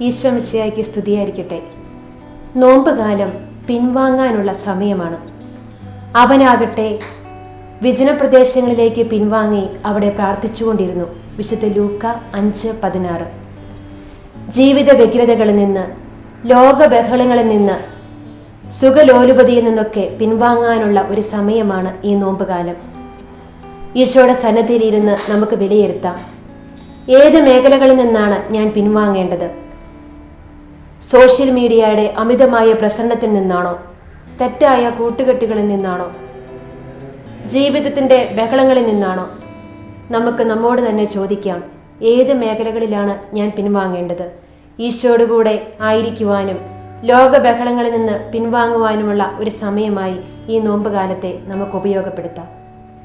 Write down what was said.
ഈശ്വമിശിയായിക്ക് സ്തുതിയായിരിക്കട്ടെ. നോമ്പുകാലം പിൻവാങ്ങാനുള്ള സമയമാണ്. അവനാകട്ടെ വിജനപ്രദേശങ്ങളിലേക്ക് പിൻവാങ്ങി അവിടെ പ്രാർത്ഥിച്ചുകൊണ്ടിരുന്നു. വിശുദ്ധ ലൂക്ക അഞ്ച് പതിനാറ്. ജീവിത വ്യഗ്രതകളിൽ നിന്ന് ലോക ബഹളങ്ങളിൽ നിന്ന് സുഖലോലുപതിയിൽ നിന്നൊക്കെ പിൻവാങ്ങാനുള്ള ഒരു സമയമാണ് ഈ നോമ്പുകാലം. ഈശോയുടെ സന്നദ്ധിയിലിരുന്ന് നമുക്ക് വിലയിരുത്താം. ഏത് മേഖലകളിൽ നിന്നാണ് ഞാൻ പിൻവാങ്ങേണ്ടത്? സോഷ്യൽ മീഡിയയുടെ അമിതമായ പ്രസരണത്തിൽ നിന്നാണോ? തെറ്റായ കൂട്ടുകെട്ടുകളിൽ നിന്നാണോ? ജീവിതത്തിന്റെ ബഹളങ്ങളിൽ നിന്നാണോ? നമുക്ക് നമ്മോട് തന്നെ ചോദിക്കാം ഏത് മേഖലകളിലാണ് ഞാൻ പിൻവാങ്ങേണ്ടത്? ഈശോയോടുകൂടെ ആയിരിക്കുവാനും ലോക ബഹളങ്ങളിൽ നിന്ന് പിൻവാങ്ങുവാനുമുള്ള ഒരു സമയമായി ഈ നോമ്പുകാലത്തെ നമുക്ക് ഉപയോഗപ്പെടുത്താം.